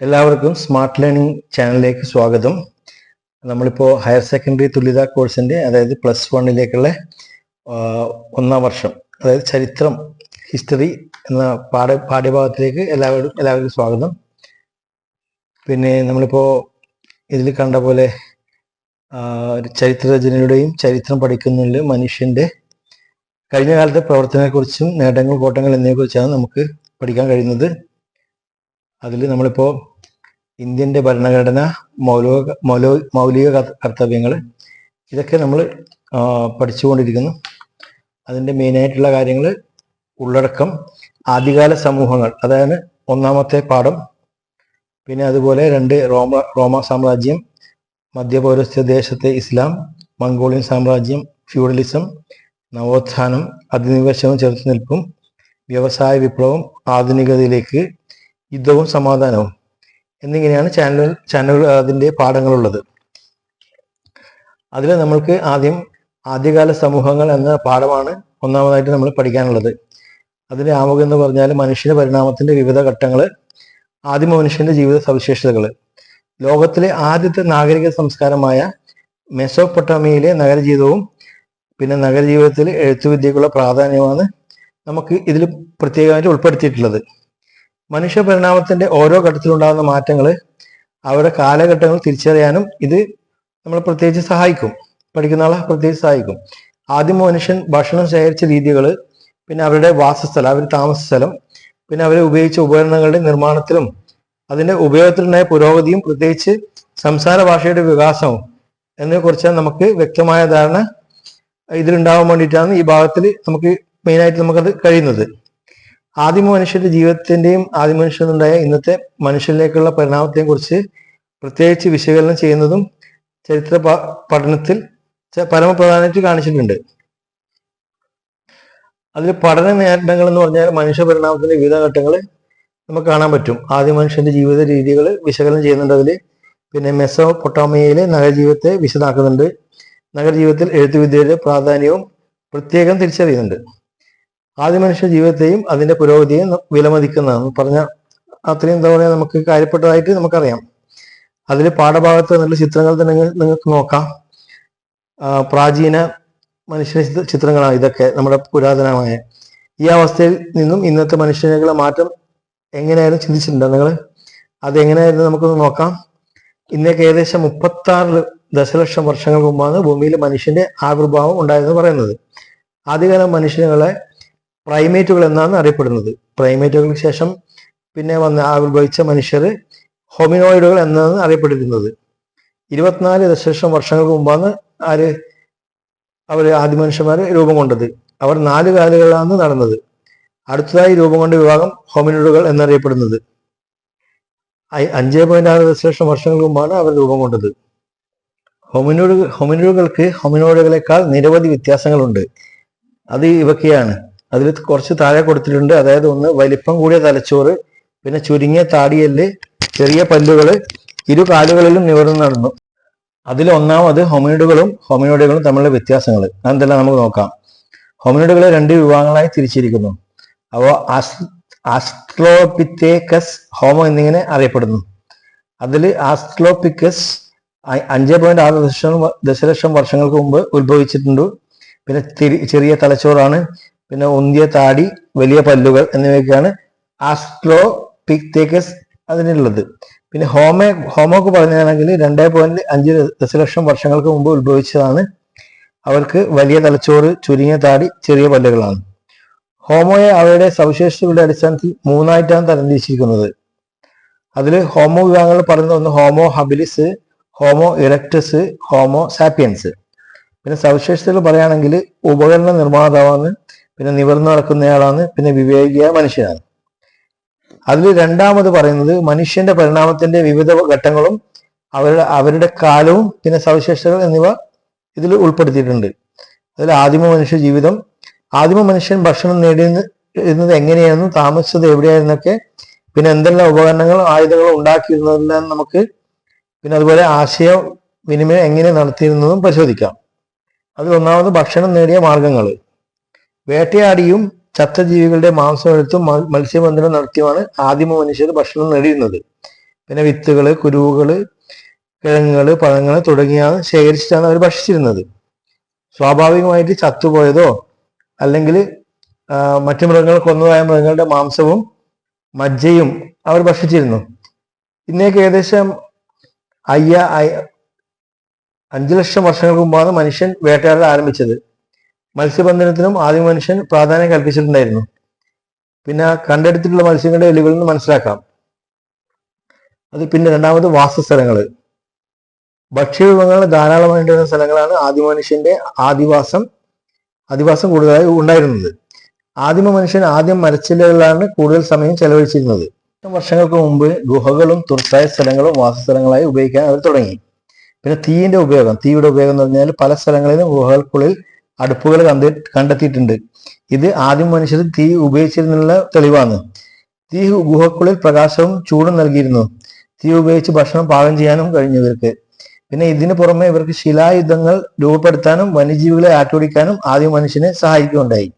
എല്ലാവർക്കും smart learning ചാനലിലേക്ക് സ്വാഗതം. നമ്മളിപ്പോൾ ഹയർ സെക്കൻഡറി തുല്യതാ കോഴ്സിന്റെ അതായത് പ്ലസ് വണ്ണിലേക്കുള്ള ഒന്നാം വർഷം അതായത് ചരിത്രം ഹിസ്റ്ററി എന്ന പാഠ പാഠ്യഭാഗത്തിലേക്ക് എല്ലാവരും എല്ലാവർക്കും സ്വാഗതം. പിന്നെ നമ്മളിപ്പോൾ ഇതിൽ കണ്ട പോലെ ചരിത്രരചനയുടെയും ചരിത്രം പഠിക്കുന്നതിൽ മനുഷ്യന്റെ കഴിഞ്ഞ കാലത്തെ പ്രവർത്തനത്തെക്കുറിച്ചും നേട്ടങ്ങൾ കോട്ടങ്ങൾ എന്നിവയെക്കുറിച്ചാണ് നമുക്ക് പഠിക്കാൻ കഴിയുന്നത്. അതിൽ നമ്മളിപ്പോൾ ഇന്ത്യന്റെ ഭരണഘടന മൗലിക മൗലിക മൗലിക കർത്തവ്യങ്ങൾ ഇതൊക്കെ നമ്മൾ പഠിച്ചുകൊണ്ടിരിക്കുന്നു. അതിന്റെ മെയിനായിട്ടുള്ള കാര്യങ്ങൾ ഉള്ളടക്കം ആദ്യകാല സമൂഹങ്ങൾ അതായത് ഒന്നാമത്തെ പാഠം. പിന്നെ അതുപോലെ രണ്ട് റോമ റോമ സാമ്രാജ്യം മധ്യപൗരസ്ത്യ ദേശത്തെ ഇസ്ലാം മംഗോളിയൻ സാമ്രാജ്യം ഫ്യൂഡലിസം നവോത്ഥാനം അധിനിവേശവും ചെറുത്തുനിൽപ്പും വ്യവസായ വിപ്ലവം ആധുനികതയിലേക്ക് യുദ്ധവും സമാധാനവും എന്നിങ്ങനെയാണ് ചാനൽ ചാനൽ അതിന്റെ പാഠങ്ങളുള്ളത്. അതിൽ നമ്മൾക്ക് ആദ്യം ആദ്യകാല സമൂഹങ്ങൾ എന്ന പാഠമാണ് ഒന്നാമതായിട്ട് നമ്മൾ പഠിക്കാനുള്ളത്. അതിന്റെ ആമുഖം എന്ന് പറഞ്ഞാൽ മനുഷ്യന്റെ പരിണാമത്തിന്റെ വിവിധ ഘട്ടങ്ങൾ ആദിമ മനുഷ്യന്റെ ജീവിത സവിശേഷതകൾ. ലോകത്തിലെ ആദ്യത്തെ നാഗരിക സംസ്കാരമായ മെസോപ്പൊട്ടാമിയയിലെ നഗരജീവിതവും പിന്നെ നഗരജീവിതത്തിൽ എഴുത്തുവിദ്യക്കുള്ള പ്രാധാന്യമാണ് നമുക്ക് ഇതിൽ പ്രത്യേകമായിട്ട് ഉൾപ്പെടുത്തിയിട്ടുള്ളത്. മനുഷ്യ പരിണാമത്തിന്റെ ഓരോ ഘട്ടത്തിലുണ്ടാകുന്ന മാറ്റങ്ങൾ അവരുടെ കാലഘട്ടങ്ങൾ തിരിച്ചറിയാനും ഇത് നമ്മൾ പ്രത്യേകിച്ച് സഹായിക്കും. പഠിക്കുന്ന ആളെ പ്രത്യേകിച്ച് സഹായിക്കും. ആദ്യം മനുഷ്യൻ ഭക്ഷണം ശേഖരിച്ച രീതികൾ പിന്നെ അവരുടെ വാസസ്ഥലം അവരുടെ താമസ സ്ഥലം പിന്നെ അവരെ ഉപയോഗിച്ച ഉപകരണങ്ങളുടെ നിർമ്മാണത്തിലും അതിന്റെ ഉപയോഗത്തിലുണ്ടായ പുരോഗതിയും പ്രത്യേകിച്ച് സംസാര ഭാഷയുടെ വികാസവും എന്നതിനെക്കുറിച്ച് നമുക്ക് വ്യക്തമായ ധാരണ ഇതിലുണ്ടാവാൻ വേണ്ടിയിട്ടാണ് ഈ ഭാഗത്തിൽ നമുക്ക് മെയിനായിട്ട് നമുക്കത് കഴിയുന്നത്. ആദിമ മനുഷ്യന്റെ ജീവിതത്തിന്റെയും ആദിമ മനുഷ്യനുണ്ടായ ഇന്നത്തെ മനുഷ്യനിലേക്കുള്ള പരിണാമത്തെയും കുറിച്ച് പ്രത്യേകിച്ച് വിശകലനം ചെയ്യുന്നതും ചരിത്ര പഠനത്തിൽ പരമപ്രധാനമായിട്ട് കാണിച്ചിട്ടുണ്ട്. അതിൽ പഠന നേട്ടങ്ങൾ എന്ന് പറഞ്ഞാൽ മനുഷ്യ പരിണാമത്തിന്റെ വിവിധ ഘട്ടങ്ങൾ നമുക്ക് കാണാൻ പറ്റും. ആദ്യ മനുഷ്യന്റെ ജീവിത രീതികൾ വിശകലനം ചെയ്യുന്നുണ്ട് അതിൽ പിന്നെ മെസോ പൊട്ടാമിയയിലെ നഗരജീവിതത്തെ വിശദാക്കുന്നുണ്ട് നഗരജീവിതത്തിൽ എഴുത്തുവിദ്യയുടെ പ്രാധാന്യവും പ്രത്യേകം തിരിച്ചറിയുന്നുണ്ട്. ആദ്യ മനുഷ്യ ജീവിതത്തെയും അതിന്റെ പുരോഗതിയും വിലമതിക്കുന്നതെന്ന് പറഞ്ഞ അത്രയും പറയുക നമുക്ക് കാര്യപ്പെട്ടതായിട്ട് നമുക്കറിയാം. അതിൽ പാഠഭാഗത്ത് നല്ല ചിത്രങ്ങൾ തന്നെ നിങ്ങൾക്ക് നോക്കാം. പ്രാചീന മനുഷ്യ ചിത്രങ്ങളാണ് ഇതൊക്കെ നമ്മുടെ പുരാതനമായ. ഈ അവസ്ഥയിൽ നിന്നും ഇന്നത്തെ മനുഷ്യനുള്ള മാറ്റം എങ്ങനെയായിരുന്നു ചിന്തിച്ചിട്ടുണ്ടോ നിങ്ങൾ അത് എങ്ങനെയായിരുന്നു നമുക്കൊന്ന് നോക്കാം. ഇന്നേക്ക് ഏകദേശം മുപ്പത്തി ആറ് ദശലക്ഷം വർഷങ്ങൾക്ക് മുമ്പാണ് ഭൂമിയിൽ മനുഷ്യന്റെ ആവിർഭാവം ഉണ്ടായതെന്ന് പറയുന്നത്. ആദ്യകാലം മനുഷ്യനുകളെ പ്രൈമേറ്റുകൾ എന്നാണ് അറിയപ്പെടുന്നത്. പ്രൈമേറ്റുകൾക്ക് ശേഷം പിന്നെ വന്ന ആവിർഭവിച്ച മനുഷ്യർ ഹോമിനോയിഡുകൾ എന്നാണ് അറിയപ്പെട്ടിരുന്നത്. ഇരുപത്തിനാല് ദശലക്ഷം വർഷങ്ങൾക്ക് മുമ്പാണ് ആര് അവർ ആദ്യ മനുഷ്യന്മാർ രൂപം കൊണ്ടത്. അവർ നാല് കാലുകളാണ് നടന്നത്. അടുത്തതായി രൂപം കൊണ്ട വിഭാഗം ഹോമിനോയിഡുകൾ എന്നറിയപ്പെടുന്നത്. അഞ്ചേ പോയിന്റ് ആറ് ദശലക്ഷം വർഷങ്ങൾക്ക് മുമ്പാണ് അവർ രൂപം കൊണ്ടത്. ഹോമിനോഡ് ഹോമിനോഡുകൾക്ക് ഹോമിനോയിഡുകളെക്കാൾ നിരവധി വ്യത്യാസങ്ങളുണ്ട്. അത് ഇവയൊക്കെയാണ് അതിൽ കുറച്ച് താഴെ കൊടുത്തിട്ടുണ്ട്. അതായത് ഒന്ന് വലിപ്പം കൂടിയ തലച്ചോറ് പിന്നെ ചുരുങ്ങിയ താടിയൽ ചെറിയ പല്ലുകൾ ഇരു കാലുകളിലും നിവർന്നു നടന്നു. അതിൽ ഒന്നാമത് ഹോമിനോഡുകളും ഹൊമിനോഡുകളും തമ്മിലുള്ള വ്യത്യാസങ്ങൾ അതെല്ലാം നമുക്ക് നോക്കാം. ഹോമിനോഡുകളെ രണ്ട് വിഭാഗങ്ങളായി തിരിച്ചിരിക്കുന്നു. അവ ആസ്ട്രോപിത്തേക്കസ് ഹോമോ എന്നിങ്ങനെ അറിയപ്പെടുന്നു. അതിൽ ആസ്ട്രോപിക്കസ് അഞ്ച് പോയിന്റ് ആറ് ദശലക്ഷം ദശലക്ഷം വർഷങ്ങൾക്ക് മുമ്പ് ഉത്ഭവിച്ചിട്ടുണ്ട്. പിന്നെ ചെറിയ തലച്ചോറാണ്. പിന്നെ ഉന്തിയ താടി വലിയ പല്ലുകൾ എന്നിവയൊക്കെയാണ് ആസ്ട്രോ പിക്തേക്കസ് അതിനുള്ളത്. പിന്നെ ഹോമോ ഹോമോക്ക് പറഞ്ഞാണെങ്കിൽ രണ്ടേ പോയിന്റ് അഞ്ച് ദശലക്ഷം വർഷങ്ങൾക്ക് മുമ്പ് ഉത്ഭവിച്ചതാണ്. അവർക്ക് വലിയ തലച്ചോറ് ചുരുങ്ങിയ താടി ചെറിയ പല്ലുകളാണ്. ഹോമോയെ അവയുടെ സവിശേഷതകളുടെ അടിസ്ഥാനത്തിൽ മൂന്നായിട്ടാണ് തരംതിരിച്ചിരിക്കുന്നത്. അതിൽ ഹോമോ വിഭാഗങ്ങൾ പറയുന്ന ഒന്ന് Homo habilis Homo erectus Homo sapiens. പിന്നെ സവിശേഷതകൾ പറയുകയാണെങ്കിൽ ഉപകരണ നിർമ്മാതാവാണ് പിന്നെ നിവർന്നു നടക്കുന്നയാളാണ് പിന്നെ വിവേകിയ മനുഷ്യനാണ്. അതിൽ രണ്ടാമത് പറയുന്നത് മനുഷ്യന്റെ പരിണാമത്തിന്റെ വിവിധ ഘട്ടങ്ങളും അവരുടെ അവരുടെ കാലവും പിന്നെ സവിശേഷതകൾ എന്നിവ ഇതിൽ ഉൾപ്പെടുത്തിയിട്ടുണ്ട്. അതിൽ ആദിമ മനുഷ്യ ജീവിതം ആദിമ മനുഷ്യൻ ഭക്ഷണം നേടിയിരുന്നത് എങ്ങനെയായിരുന്നു താമസിച്ചത് എവിടെയായിരുന്നൊക്കെ പിന്നെ എന്തെല്ലാം ഉപകരണങ്ങളും ആയുധങ്ങളും ഉണ്ടാക്കിയിരുന്നതെല്ലാം നമുക്ക് പിന്നെ അതുപോലെ ആശയ വിനിമയം എങ്ങനെ നടത്തിയിരുന്നതും പരിശോധിക്കാം. അതിൽ ഒന്നാമത് ഭക്ഷണം നേടിയ മാർഗങ്ങൾ. വേട്ടയാടിയും ചത്ത ജീവികളുടെ മാംസം എടുത്തും മത്സ്യബന്ധനം നടത്തിയുമാണ് ആദിമ മനുഷ്യർ ഭക്ഷണം നേടിയിരുന്നത്. പിന്നെ വിത്തുകൾ കുരുവുകൾ കിഴങ്ങുകൾ പഴങ്ങൾ തുടങ്ങിയവ ശേഖരിച്ചിട്ടാണ് അവർ ഭക്ഷിച്ചിരുന്നത്. സ്വാഭാവികമായിട്ട് ചത്തുപോയതോ അല്ലെങ്കിൽ മറ്റു മൃഗങ്ങൾ കൊന്നതായ മൃഗങ്ങളുടെ മാംസവും മജ്ജയും അവർ ഭക്ഷിച്ചിരുന്നു. ഇന്നേക്ക് ഏകദേശം അയ്യ- അഞ്ചു ലക്ഷം വർഷങ്ങൾക്ക് മുമ്പാണ് മനുഷ്യൻ വേട്ടയാടൽ ആരംഭിച്ചത്. മത്സ്യബന്ധനത്തിനും ആദ്യ മനുഷ്യൻ പ്രാധാന്യം കൽപ്പിച്ചിട്ടുണ്ടായിരുന്നു. പിന്നെ കണ്ടെടുത്തിട്ടുള്ള മത്സ്യങ്ങളുടെ എലികളിൽ നിന്ന് മനസ്സിലാക്കാം. അത് പിന്നെ രണ്ടാമത് വാസസ്ഥലങ്ങൾ ഭക്ഷ്യവിഭവങ്ങൾ ധാരാളമായിട്ടുള്ള സ്ഥലങ്ങളാണ് ആദ്യ മനുഷ്യന്റെ ആദിവാസം ആദിവാസം കൂടുതലായി ഉണ്ടായിരുന്നത്. ആദിമ മനുഷ്യൻ ആദ്യം മരച്ചില്ലകളിലാണ് കൂടുതൽ സമയം ചെലവഴിച്ചിരുന്നത്. വർഷങ്ങൾക്ക് മുമ്പ് ഗുഹകളും തുറസായ സ്ഥലങ്ങളും വാസസ്ഥലങ്ങളായി ഉപയോഗിക്കാൻ അവർ തുടങ്ങി. പിന്നെ തീയിന്റെ ഉപയോഗം തീയുടെ ഉപയോഗം എന്ന് പറഞ്ഞാൽ പല സ്ഥലങ്ങളിലും ഗുഹകൾക്കുള്ളിൽ അടുപ്പുകൾ കണ്ട് കണ്ടെത്തിയിട്ടുണ്ട്. ഇത് ആദ്യം മനുഷ്യർ തീ ഉപയോഗിച്ചിരുന്നുള്ള തെളിവാണ്. തീ ഗുഹക്കുള്ളിൽ പ്രകാശവും ചൂടും നൽകിയിരുന്നു. തീ ഉപയോഗിച്ച് ഭക്ഷണം പാകം ചെയ്യാനും കഴിഞ്ഞു ഇവർക്ക് പിന്നെ ഇതിനു പുറമെ ഇവർക്ക് ശിലായുധങ്ങൾ രൂപപ്പെടുത്താനും വന്യജീവികളെ ആട്ടിയോടിക്കാനും ആദ്യ മനുഷ്യനെ സഹായിക്കുകയുണ്ടായി.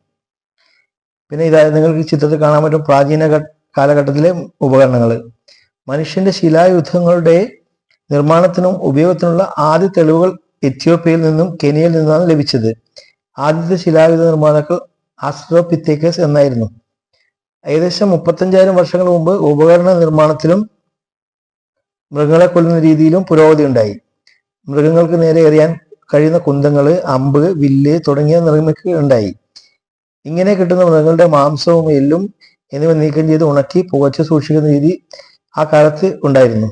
പിന്നെ ഇതാ നിങ്ങൾക്ക് ചിത്രത്തിൽ കാണാൻ പറ്റും പ്രാചീന കാലഘട്ടത്തിലെ ഉപകരണങ്ങൾ. മനുഷ്യന്റെ ശിലായുധങ്ങളുടെ നിർമ്മാണത്തിനും ഉപയോഗത്തിനുള്ള ആദ്യ തെളിവുകൾ എത്യോപ്യയിൽ നിന്നും കെനിയയിൽ നിന്നാണ് ലഭിച്ചത്. ആദ്യത്തെ ശിലായുധ നിർമ്മാതാക്കൾ ആസ്ട്രോപിത്തേക്കസ് എന്നായിരുന്നു. ഏകദേശം മുപ്പത്തഞ്ചായിരം വർഷങ്ങൾ മുമ്പ് ഉപകരണ നിർമ്മാണത്തിലും മൃഗങ്ങളെ കൊല്ലുന്ന രീതിയിലും പുരോഗതി ഉണ്ടായി. മൃഗങ്ങൾക്ക് നേരെ എറിയാൻ കഴിയുന്ന കുന്തങ്ങൾ അമ്പ് വില്ല് തുടങ്ങിയ നിർമ്മിക്കുകയുണ്ടായി ഇങ്ങനെ കിട്ടുന്ന മൃഗങ്ങളുടെ മാംസവും എല്ലും എന്നിവ നീക്കം ചെയ്ത് ഉണക്കി പുകച്ച് സൂക്ഷിക്കുന്ന രീതി ആ കാലത്ത് ഉണ്ടായിരുന്നു.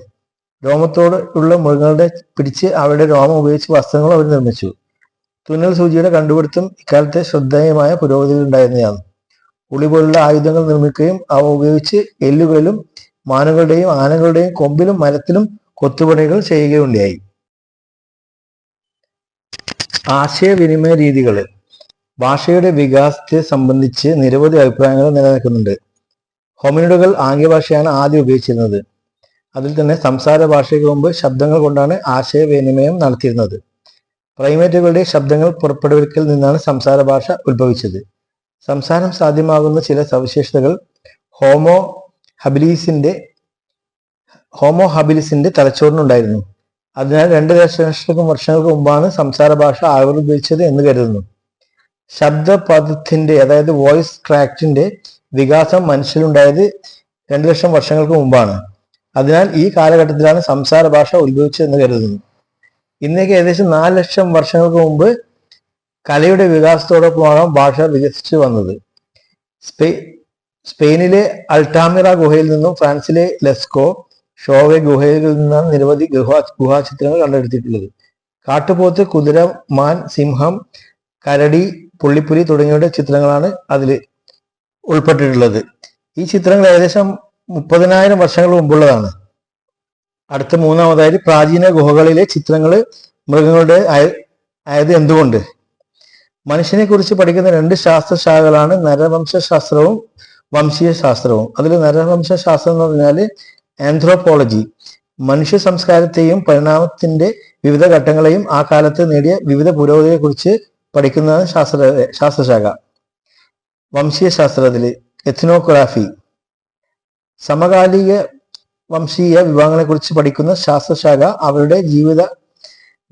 രോമത്തോടുള്ള മൃഗങ്ങളുടെ പിടിച്ച് അവരുടെ രോമം ഉപയോഗിച്ച് വസ്ത്രങ്ങൾ അവർ നിർമ്മിച്ചു. തുന്നൽ സൂചിയുടെ കണ്ടുപിടുത്തം ഇക്കാലത്തെ ശ്രദ്ധേയമായ പുരോഗതിയിൽ ഉണ്ടായിരുന്നതാണ്. ഉളി പോലുള്ള ആയുധങ്ങൾ നിർമ്മിക്കുകയും അവ ഉപയോഗിച്ച് എല്ലുകളിലും മാനുകളുടെയും ആനകളുടെയും കൊമ്പിലും മരത്തിലും കൊത്തുപണികൾ ചെയ്യുകയുണ്ടായി. ആശയവിനിമയ രീതികൾ. ഭാഷയുടെ വികാസത്തെ സംബന്ധിച്ച് നിരവധി അഭിപ്രായങ്ങൾ നിലനിൽക്കുന്നുണ്ട്. ഹോമിനിഡുകൾ ആംഗ്യഭാഷയാണ് ആദ്യം ഉപയോഗിച്ചിരുന്നത്. അതിൽ തന്നെ സംസാര ഭാഷയ്ക്ക് മുമ്പ് ശബ്ദങ്ങൾ കൊണ്ടാണ് ആശയവിനിമയം നടത്തിയിരുന്നത്. പ്രൈമേറ്റുകളുടെ ശബ്ദങ്ങൾ പുറപ്പെടുവിക്കൽ നിന്നാണ് സംസാര ഭാഷ ഉത്ഭവിച്ചത്. സംസാരം സാധ്യമാകുന്ന ചില സവിശേഷതകൾ ഹോമോ ഹബിലീസിന്റെ ഹോമോ ഹബിലിസിന്റെ തലച്ചോറിനുണ്ടായിരുന്നു. അതിനാൽ രണ്ട് ദശലക്ഷം വർഷങ്ങൾക്ക് മുമ്പാണ് സംസാര ഭാഷ ആവിർഭവിച്ചത് എന്ന് കരുതുന്നു. ശബ്ദപദത്തിന്റെ അതായത് വോയിസ് ട്രാക്റ്റിന്റെ വികാസം മനുഷ്യനുണ്ടായത് രണ്ടു ലക്ഷം വർഷങ്ങൾക്ക് മുമ്പാണ്. അതിനാൽ ഈ കാലഘട്ടത്തിലാണ് സംസാര ഭാഷ ഉത്ഭവിച്ചതെന്ന് കരുതുന്നു. ഇന്നേക്ക് ഏകദേശം നാല് ലക്ഷം വർഷങ്ങൾക്ക് മുമ്പ് കലയുടെ വികാസത്തോടൊപ്പമാണ് ഭാഷ വികസിച്ചു വന്നത്. സ്പെ സ്പെയിനിലെ അൾട്ടാമിറ ഗുഹയിൽ നിന്നും ഫ്രാൻസിലെ ലെസ്കോ ഷോവെ ഗുഹയിൽ നിന്നാണ് നിരവധി ഗുഹാ ഗുഹാചിത്രങ്ങൾ കണ്ടെടുത്തിട്ടുള്ളത്. കാട്ടുപോത്ത് കുതിര മാൻ സിംഹം കരടി പുള്ളിപ്പുലി തുടങ്ങിയവയുടെ ചിത്രങ്ങളാണ് അതിൽ ഉൾപ്പെട്ടിട്ടുള്ളത്. ഈ ചിത്രങ്ങൾ ഏകദേശം മുപ്പതിനായിരം വർഷങ്ങൾ മുമ്പുള്ളതാണ്. അടുത്ത മൂന്നാമതായി പ്രാചീന ഗുഹകളിലെ ചിത്രങ്ങൾ മൃഗങ്ങളുടെ ആയ- ആയത് എന്തുകൊണ്ട്? മനുഷ്യനെ കുറിച്ച് പഠിക്കുന്ന രണ്ട് ശാസ്ത്രശാഖകളാണ് നരവംശാസ്ത്രവും വംശീയ ശാസ്ത്രവും അതിൽ നരവംശാസ്ത്രം എന്ന് പറഞ്ഞാൽ ആന്ത്രോപോളജി. മനുഷ്യ സംസ്കാരത്തെയും പരിണാമത്തിന്റെ വിവിധ ഘട്ടങ്ങളെയും ആ കാലത്ത് നേടിയ വിവിധ പുരോഗതിയെ കുറിച്ച് പഠിക്കുന്നതാണ് ശാസ്ത്ര ശാസ്ത്രശാഖ. വംശീയ ശാസ്ത്രത്തിൽ എത്നോഗ്രാഫി. സമകാലിക വംശീയ വിഭാഗങ്ങളെ കുറിച്ച് പഠിക്കുന്ന ശാസ്ത്രശാഖ അവരുടെ ജീവിത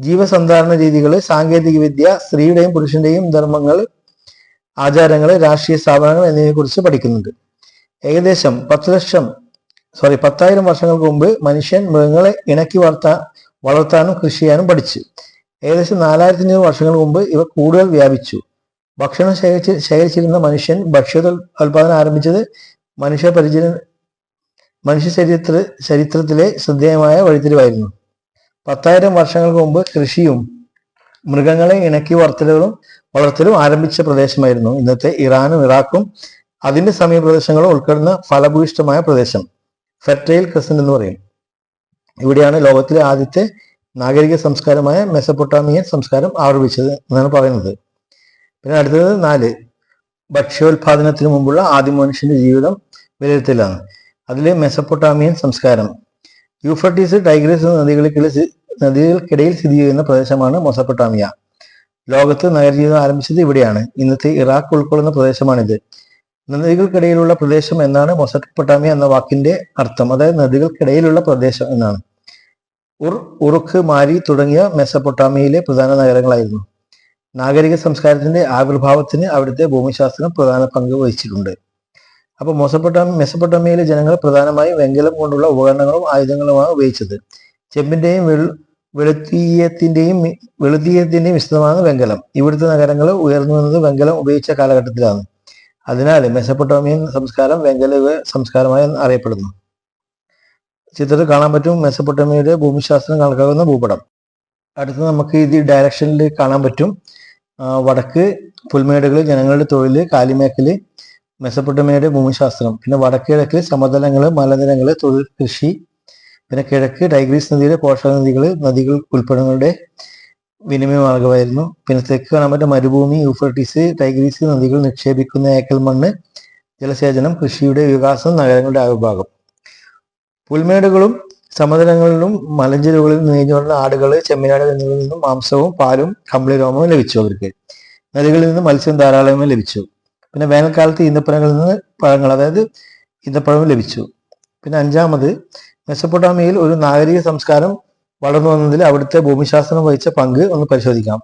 ജീവസന്ധാരണ രീതികൾ സാങ്കേതിക വിദ്യ സ്ത്രീയുടെയും പുരുഷന്റെയും ധർമ്മങ്ങൾ ആചാരങ്ങൾ രാഷ്ട്രീയ സ്ഥാപനങ്ങൾ എന്നിവയെ കുറിച്ച് പഠിക്കുന്നുണ്ട്. ഏകദേശം പത്ത് ലക്ഷം സോറി പത്തായിരം വർഷങ്ങൾക്ക് മുമ്പ് മനുഷ്യൻ മൃഗങ്ങളെ ഇണക്കി വളർത്താൻ വളർത്താനും കൃഷി ചെയ്യാനും പഠിച്ചു. ഏകദേശം നാലായിരത്തി അഞ്ഞൂറ് വർഷങ്ങൾക്ക് മുമ്പ് ഇവ കൂടുതൽ വ്യാപിച്ചു. ഭക്ഷണം ശേഖരിച്ച് ശേഖരിച്ചിരുന്ന മനുഷ്യൻ ഭക്ഷ്യോത്പാദനം ആരംഭിച്ചത് മനുഷ്യ പരിചര മനുഷ്യ ചരിത്ര ചരിത്രത്തിലെ ശ്രദ്ധേയമായ വഴിത്തിരിവായിരുന്നു. പത്തായിരം വർഷങ്ങൾക്ക് മുമ്പ് കൃഷിയും മൃഗങ്ങളെ ഇണക്കി വളർത്തലുകളും വളർത്തലും ആരംഭിച്ച പ്രദേശമായിരുന്നു ഇന്നത്തെ ഇറാനും ഇറാഖും. അതിന്റെ സമീപ പ്രദേശങ്ങളും ഉൾപ്പെടുന്ന ഫലഭൂയിഷ്ടമായ പ്രദേശം ഫെർട്ടൈൽ ക്രസന്റ് എന്ന് പറയും. ഇവിടെയാണ് ലോകത്തിലെ ആദ്യത്തെ നാഗരിക സംസ്കാരമായ മെസപ്പൊട്ടാമിയൻ സംസ്കാരം ആരംഭിച്ചത് എന്നാണ് പറയുന്നത്. പിന്നെ അടുത്തത് നാല് ഭക്ഷ്യോൽപാദനത്തിന് മുമ്പുള്ള ആദ്യ മനുഷ്യന്റെ ജീവിതം വിലയിരുത്തലാണ്. അതിലെ മെസപ്പൊട്ടാമിയൻ സംസ്കാരം. യൂഫ്രട്ടീസ് ടൈഗ്രീസ് നദികൾക്കിടയിൽ നദികൾക്കിടയിൽ സ്ഥിതി ചെയ്യുന്ന പ്രദേശമാണ് മൊസപ്പൊട്ടാമിയ ലോകത്ത് നഗരജീവിതം ആരംഭിച്ചത് ഇവിടെയാണ്. ഇന്നത്തെ ഇറാഖ് ഉൾക്കൊള്ളുന്ന പ്രദേശമാണിത്. നദികൾക്കിടയിലുള്ള പ്രദേശം എന്നാണ് മൊസപ്പൊട്ടാമിയ എന്ന വാക്കിന്റെ അർത്ഥം. അതായത് നദികൾക്കിടയിലുള്ള പ്രദേശം എന്നാണ്. ഉർ ഉറുക്ക് മാരി തുടങ്ങിയ മെസപ്പൊട്ടാമിയയിലെ പ്രധാന നഗരങ്ങളായിരുന്നു. നാഗരിക സംസ്കാരത്തിന്റെ ആവിർഭാവത്തിന് അവിടുത്തെ ഭൂമിശാസ്ത്രം പ്രധാന പങ്ക് വഹിച്ചിട്ടുണ്ട്. അപ്പൊ മൊസപ്പൊട്ടാമി മെസപ്പൊട്ടാമിയയിലെ ജനങ്ങൾ പ്രധാനമായും വെങ്കലം കൊണ്ടുള്ള ഉപകരണങ്ങളും ആയുധങ്ങളുമാണ് ഉപയോഗിച്ചത്. ചെമ്പിന്റെയും വെളു വെളുത്തീയത്തിന്റെയും വെളുത്തീയത്തിന്റെയും വിശദമാണ് വെങ്കലം. ഇവിടുത്തെ നഗരങ്ങൾ ഉയർന്നു വന്നത് വെങ്കലം ഉപയോഗിച്ച കാലഘട്ടത്തിലാണ്. അതിനാൽ മെസപ്പൊട്ടോമിയൻ സംസ്കാരം വെങ്കല സംസ്കാരമായി അറിയപ്പെടുന്നു. ചിത്രത്തിൽ കാണാൻ പറ്റും മെസപ്പൊട്ടോമിയയുടെ ഭൂമിശാസ്ത്രം കണക്കാക്കുന്ന ഭൂപടം. അടുത്ത് നമുക്ക് ഇത് ഡയറക്ഷനിൽ കാണാൻ പറ്റും. വടക്ക് പുൽമേടുകൾ ജനങ്ങളുടെ തൊഴിൽ കാലിമേക്കൽ മെസപ്പൊട്ടോമിയയുടെ ഭൂമിശാസ്ത്രം. പിന്നെ വടക്കിഴക്ക് സമതലങ്ങൾ മലനിരകൾ തൊഴിൽ കൃഷി പിന്നെ കിഴക്ക് ടൈഗ്രീസ് നദിയുടെ പോഷക നദികൾ നദികൾ ഉൽപ്പന്നങ്ങളുടെ വിനിമയ മാർഗമായിരുന്നു പിന്നെ തെക്ക് കാണാൻ മരുഭൂമി യൂഫ്രട്ടീസ് ടൈഗ്രീസ് നദികൾ നിക്ഷേപിക്കുന്ന ഏക്കൽ മണ്ണ് ജലസേചനം കൃഷിയുടെ വികാസം നഗരങ്ങളുടെ ആവിഭാഗം പുൽമേടുകളും സമതലങ്ങളിലും മലഞ്ചെരുവുകളിൽ നീഞ്ഞു വരുന്ന ആടുകൾ ചെമ്മിനാടുകൾ എന്നിവയിൽ നിന്നും മാംസവും പാലും കമ്പിളി രോമവും ലഭിച്ചു അവർക്ക്. നദികളിൽ നിന്ന് മത്സ്യം ധാരാളമായി ലഭിച്ചു. പിന്നെ വേനൽക്കാലത്ത് ഈന്തപ്പഴങ്ങളിൽ നിന്ന് പഴങ്ങൾ അതായത് ഈന്തപ്പഴം ലഭിച്ചു. പിന്നെ അഞ്ചാമത് മെസ്സപ്പൊട്ടാമിയയിൽ ഒരു നാഗരിക സംസ്കാരം വളർന്നു വന്നതിൽ അവിടുത്തെ ഭൂമിശാസ്ത്രം വഹിച്ച പങ്ക് ഒന്ന് പരിശോധിക്കാം.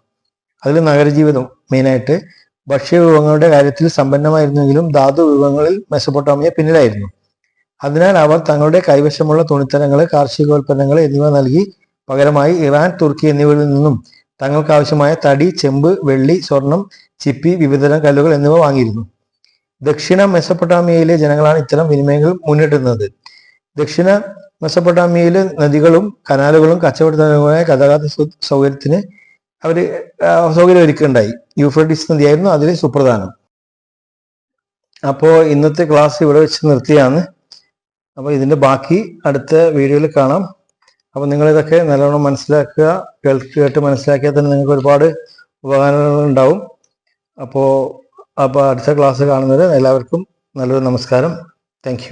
അതിൽ നഗരജീവിതം മെയിനായിട്ട് ഭക്ഷ്യ വിഭവങ്ങളുടെ കാര്യത്തിൽ സമ്പന്നമായിരുന്നെങ്കിലും ധാതു വിഭവങ്ങളിൽ മെസ്സപ്പൊട്ടാമിയ പിന്നിലായിരുന്നു. അതിനാൽ അവർ തങ്ങളുടെ കൈവശമുള്ള തുണിത്തരങ്ങൾ കാർഷികോൽപ്പന്നങ്ങൾ എന്നിവ നൽകി പകരമായി ഇറാൻ തുർക്കി എന്നിവരിൽ നിന്നും തങ്ങൾക്ക് ആവശ്യമായ തടി ചെമ്പ് വെള്ളി സ്വർണം ചിപ്പി വിവിധതരം കല്ലുകൾ എന്നിവ വാങ്ങിയിരുന്നു. ദക്ഷിണ മെസപ്പൊട്ടാമിയയിലെ ജനങ്ങളാണ് ഇത്തരം വിനിമയങ്ങൾ മുന്നിട്ടുന്നത് ദക്ഷിണ മെസപ്പൊട്ടാമിയയിലെ നദികളും കനാലുകളും കച്ചവടത്തിനുമായ ഗതാഗത സൗകര്യത്തിന് അവർ സൗകര്യം ഒരുക്കുകയുണ്ടായി യൂഫ്രട്ടീസ് നദിയായിരുന്നു അതിൽ സുപ്രധാനം. അപ്പോൾ ഇന്നത്തെ ക്ലാസ് ഇവിടെ വെച്ച് നിർത്തിയാണ്. അപ്പോൾ ഇതിന്റെ ബാക്കി അടുത്ത വീഡിയോയിൽ കാണാം. അപ്പോൾ നിങ്ങളിതൊക്കെ നല്ലവണ്ണം മനസ്സിലാക്കുക കേൾക്ക് കേട്ട് മനസ്സിലാക്കിയാൽ തന്നെ നിങ്ങൾക്ക് ഒരുപാട് ഉപകാരങ്ങൾ ഉണ്ടാവും. അപ്പോൾ അപ്പോൾ അടുത്ത ക്ലാസ് കാണുന്നത് എല്ലാവർക്കും നല്ലൊരു നമസ്കാരം. താങ്ക്